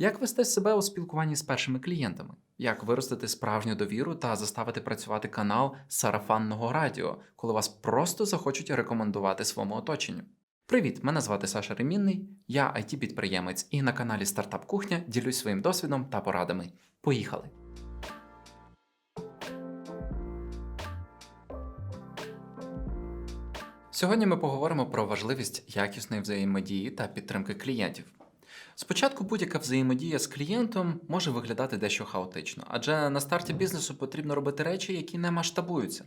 Як вести себе у спілкуванні з першими клієнтами? Як виростити справжню довіру та заставити працювати канал сарафанного радіо, коли вас просто захочуть рекомендувати своєму оточенню? Привіт, мене звати Саша Ремінний, я it підприємець і на каналі Стартап Кухня ділюсь своїм досвідом та порадами. Поїхали! Сьогодні ми поговоримо про важливість якісної взаємодії та підтримки клієнтів. Спочатку будь-яка взаємодія з клієнтом може виглядати дещо хаотично, адже на старті бізнесу потрібно робити речі, які не масштабуються.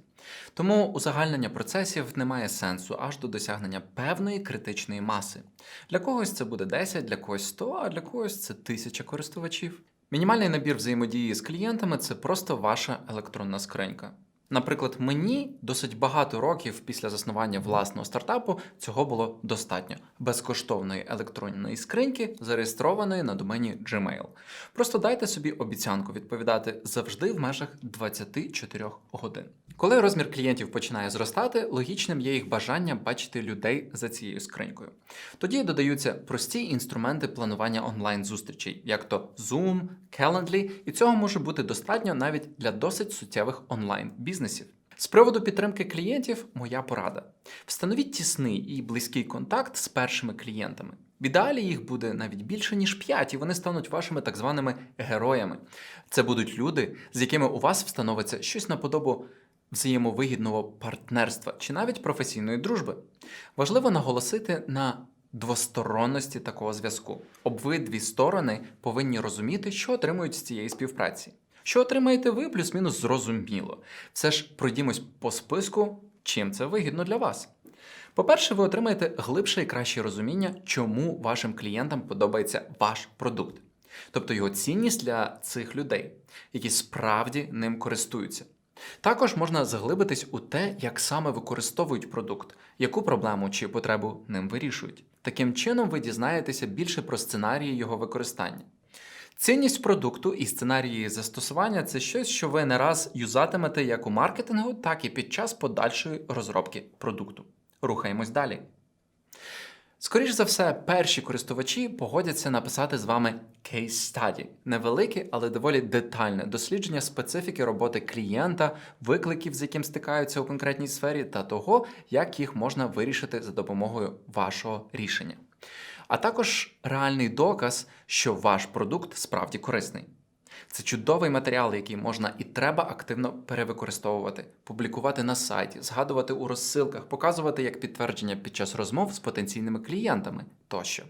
Тому узагальнення процесів не має сенсу аж до досягнення певної критичної маси. Для когось це буде 10, для когось 100, а для когось це 1000 користувачів. Мінімальний набір взаємодії з клієнтами це просто ваша електронна скринька. Наприклад, мені досить багато років після заснування власного стартапу цього було достатньо безкоштовної електронної скриньки, зареєстрованої на домені Gmail. Просто дайте собі обіцянку відповідати завжди в межах 24 годин. Коли розмір клієнтів починає зростати, логічним є їх бажання бачити людей за цією скринькою. Тоді додаються прості інструменти планування онлайн-зустрічей, як то Zoom, Calendly, і цього може бути достатньо навіть для досить суттєвих онлайн-бізнесів. З приводу підтримки клієнтів, моя порада: встановіть тісний і близький контакт з першими клієнтами. В ідеалі їх буде навіть більше, ніж 5, і вони стануть вашими так званими героями. Це будуть люди, з якими у вас встановиться щось наподобу взаємовигідного партнерства чи навіть професійної дружби. Важливо наголосити на двосторонності такого зв'язку. Обидві сторони повинні розуміти, що отримують з цієї співпраці. Що отримаєте ви, плюс-мінус зрозуміло. Все ж пройдімось по списку, чим це вигідно для вас. По-перше, ви отримаєте глибше і краще розуміння, чому вашим клієнтам подобається ваш продукт, тобто його цінність для цих людей, які справді ним користуються. Також можна заглибитись у те, як саме використовують продукт, яку проблему чи потребу ним вирішують. Таким чином, ви дізнаєтеся більше про сценарії його використання. Цінність продукту і сценарії застосування це щось, що ви не раз юзатимете як у маркетингу, так і під час подальшої розробки продукту. Рухаємось далі. Скоріше за все, перші користувачі погодяться написати з вами case study. невелике, але доволі детальне дослідження специфіки роботи клієнта, викликів, з яким стикаються у конкретній сфері, та того, як їх можна вирішити за допомогою вашого рішення. А також реальний доказ, що ваш продукт справді корисний. Це чудовий матеріал, який можна і треба активно перевикористовувати, публікувати на сайті, згадувати у розсилках, показувати як підтвердження під час розмов з потенційними клієнтами тощо.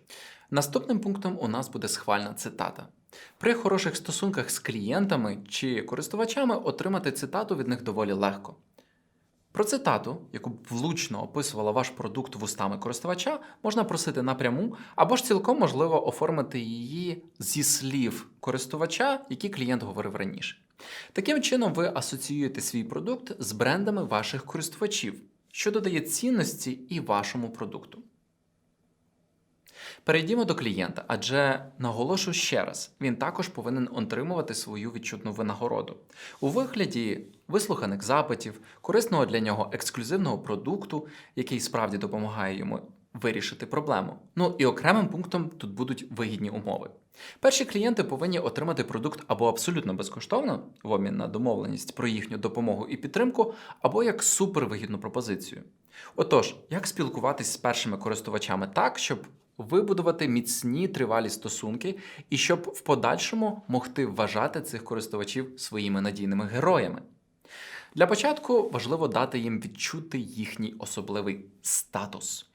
Наступним пунктом у нас буде схвальна цитата. При хороших стосунках з клієнтами чи користувачами отримати цитату від них доволі легко. Про цитату, яку б влучно описувала ваш продукт вустами користувача, можна просити напряму, або ж цілком можливо оформити її зі слів користувача, які клієнт говорив раніше. Таким чином, ви асоціюєте свій продукт з брендами ваших користувачів, що додає цінності і вашому продукту. Перейдімо до клієнта, адже наголошу ще раз, він також повинен отримувати свою відчутну винагороду у вигляді вислуханих запитів, корисного для нього ексклюзивного продукту, який справді допомагає йому вирішити проблему. Ну і окремим пунктом тут будуть вигідні умови. Перші клієнти повинні отримати продукт або абсолютно безкоштовно в обмін на домовленість про їхню допомогу і підтримку, або як супервигідну пропозицію. Отож, як спілкуватись з першими користувачами так, щоб вибудувати міцні тривалі стосунки і щоб в подальшому могти вважати цих користувачів своїми надійними героями. Для початку важливо дати їм відчути їхній особливий статус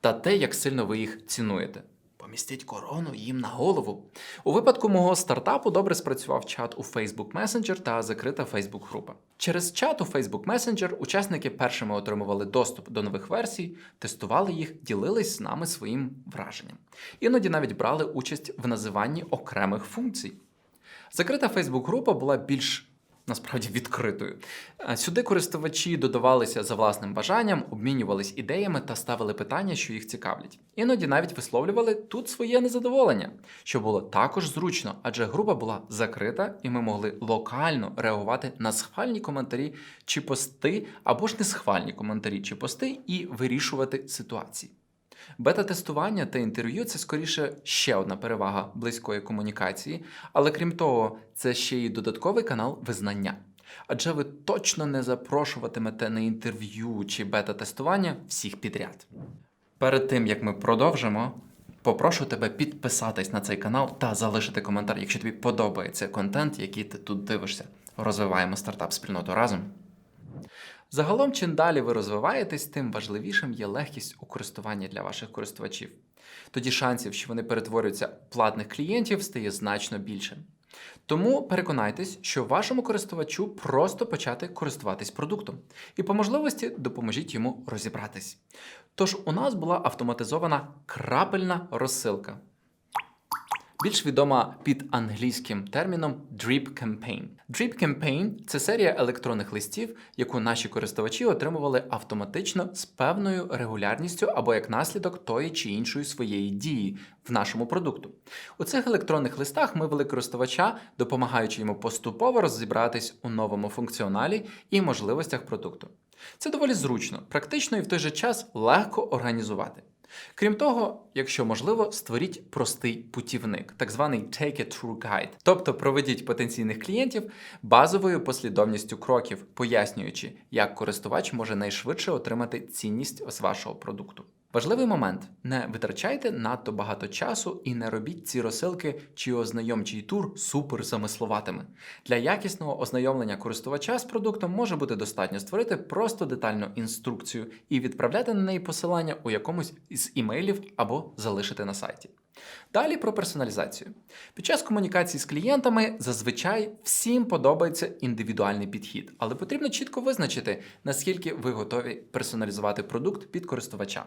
та те, як сильно ви їх цінуєте. Помістіть корону їм на голову. У випадку мого стартапу добре спрацював чат у Facebook Messenger та закрита Facebook група. Через чат у Facebook Messenger учасники першими отримували доступ до нових версій, тестували їх, ділились з нами своїм враженням. Іноді навіть брали участь в називанні окремих функцій. Закрита Facebook група була більш насправді відкритою. Сюди користувачі додавалися за власним бажанням, обмінювались ідеями та ставили питання, що їх цікавлять. Іноді навіть висловлювали тут своє незадоволення, що було також зручно, адже група була закрита, і ми могли локально реагувати на схвальні коментарі чи пости, або ж несхвальні коментарі чи пости, і вирішувати ситуації. Бета-тестування та інтерв'ю це скоріше ще одна перевага близької комунікації, але крім того, це ще й додатковий канал визнання. Адже ви точно не запрошуватимете на інтерв'ю чи бета-тестування всіх підряд. Перед тим як ми продовжимо, попрошу тебе підписатись на цей канал та залишити коментар, якщо тобі подобається контент, який ти тут дивишся. Розвиваємо стартап спільноту разом. Загалом, чим далі ви розвиваєтесь, тим важливішим є легкість у користуванні для ваших користувачів. Тоді шансів, що вони перетворюються в платних клієнтів, стає значно більше. Тому переконайтесь, що вашому користувачу просто почати користуватись продуктом, і по можливості допоможіть йому розібратись. Тож у нас була автоматизована крапельна розсилка більш відома під англійським терміном Drip Campaign. Drip Campaign – це серія електронних листів, яку наші користувачі отримували автоматично з певною регулярністю або як наслідок тої чи іншої своєї дії в нашому продукту. У цих електронних листах ми вели користувача, допомагаючи йому поступово розібратись у новому функціоналі і можливостях продукту. Це доволі зручно, практично і в той же час легко організувати. Крім того, якщо можливо, створіть простий путівник, так званий Take a True Guide. Тобто проведіть потенційних клієнтів базовою послідовністю кроків, пояснюючи, як користувач може найшвидше отримати цінність з вашого продукту. Важливий момент: не витрачайте надто багато часу і не робіть ці розсилки чи ознайомчий тур супер замисловатими. Для якісного ознайомлення користувача з продуктом може бути достатньо створити просто детальну інструкцію і відправляти на неї посилання у якомусь із імейлів або залишити на сайті. Далі про персоналізацію. Під час комунікації з клієнтами зазвичай всім подобається індивідуальний підхід, але потрібно чітко визначити, наскільки ви готові персоналізувати продукт під користувача.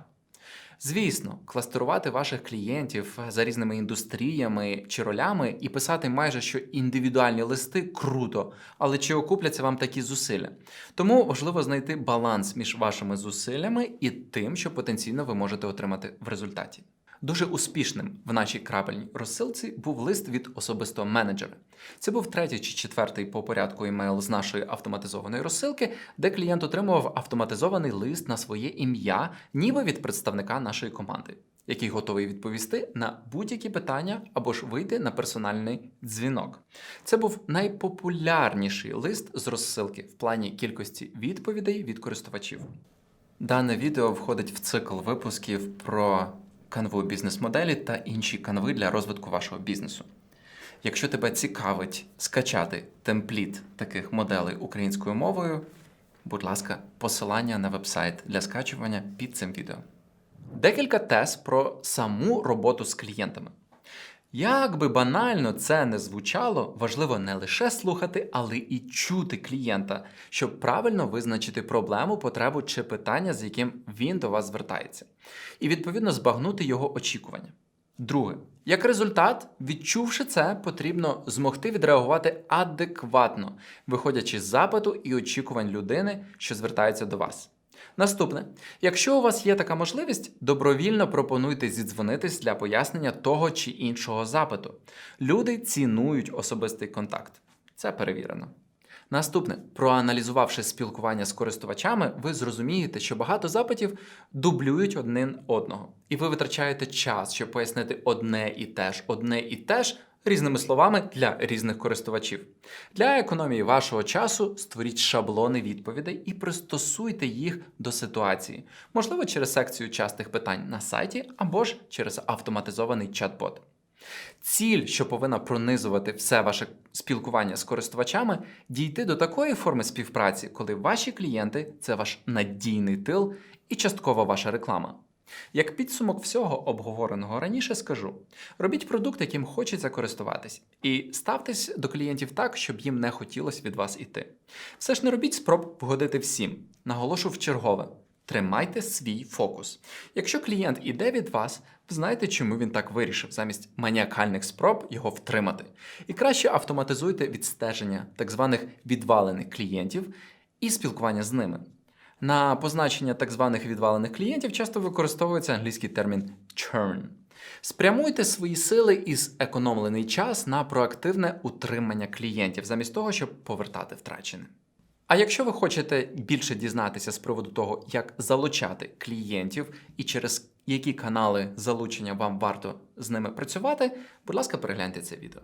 Звісно, кластерувати ваших клієнтів за різними індустріями чи ролями і писати майже що індивідуальні листи круто, але чи окупляться вам такі зусилля? Тому важливо знайти баланс між вашими зусиллями і тим, що потенційно ви можете отримати в результаті. Дуже успішним в нашій крапельній розсилці був лист від особистого менеджера. Це був третій чи четвертий по порядку імейл з нашої автоматизованої розсилки, де клієнт отримував автоматизований лист на своє ім'я, ніби від представника нашої команди, який готовий відповісти на будь-які питання або ж вийти на персональний дзвінок. Це був найпопулярніший лист з розсилки в плані кількості відповідей від користувачів. Дане відео входить в цикл випусків про канву бізнес-моделі та інші канви для розвитку вашого бізнесу. Якщо тебе цікавить скачати темпліт таких моделей українською мовою, будь ласка, посилання на вебсайт для скачування під цим відео. Декілька тез про саму роботу з клієнтами. Як би банально це не звучало, важливо не лише слухати, але і чути клієнта, щоб правильно визначити проблему, потребу чи питання, з яким він до вас звертається, і відповідно збагнути його очікування. Друге, як результат, відчувши це, потрібно змогти відреагувати адекватно, виходячи з запиту і очікувань людини, що звертається до вас. Наступне, якщо у вас є така можливість, добровільно пропонуйте зідзвонитись для пояснення того чи іншого запиту. Люди цінують особистий контакт. Це перевірено. Наступне, проаналізувавши спілкування з користувачами, ви зрозумієте, що багато запитів дублюють один одного, і ви витрачаєте час, щоб пояснити одне і те ж, одне і те ж різними словами для різних користувачів. Для економії вашого часу створіть шаблони відповідей і пристосуйте їх до ситуації, можливо, через секцію частих питань на сайті або ж через автоматизований чат-бот. Ціль, що повинна пронизувати все ваше спілкування з користувачами, дійти до такої форми співпраці, коли ваші клієнти це ваш надійний тил і частково ваша реклама. Як підсумок всього обговореного раніше скажу: робіть продукт, яким хочеться користуватись, і ставтесь до клієнтів так, щоб їм не хотілося від вас іти. Все ж не робіть спроб вгодити всім. Наголошу чергове. Тримайте свій фокус. Якщо клієнт іде від вас, ви знаєте, чому він так вирішив, замість маніакальних спроб його втримати. І краще автоматизуйте відстеження так званих відвалених клієнтів і спілкування з ними. На позначення так званих відвалених клієнтів часто використовується англійський термін churn. Спрямуйте свої сили і зекономлений час на проактивне утримання клієнтів, замість того, щоб повертати втрачене. А якщо ви хочете більше дізнатися з приводу того, як залучати клієнтів і через які канали залучення вам варто з ними працювати, будь ласка, перегляньте це відео.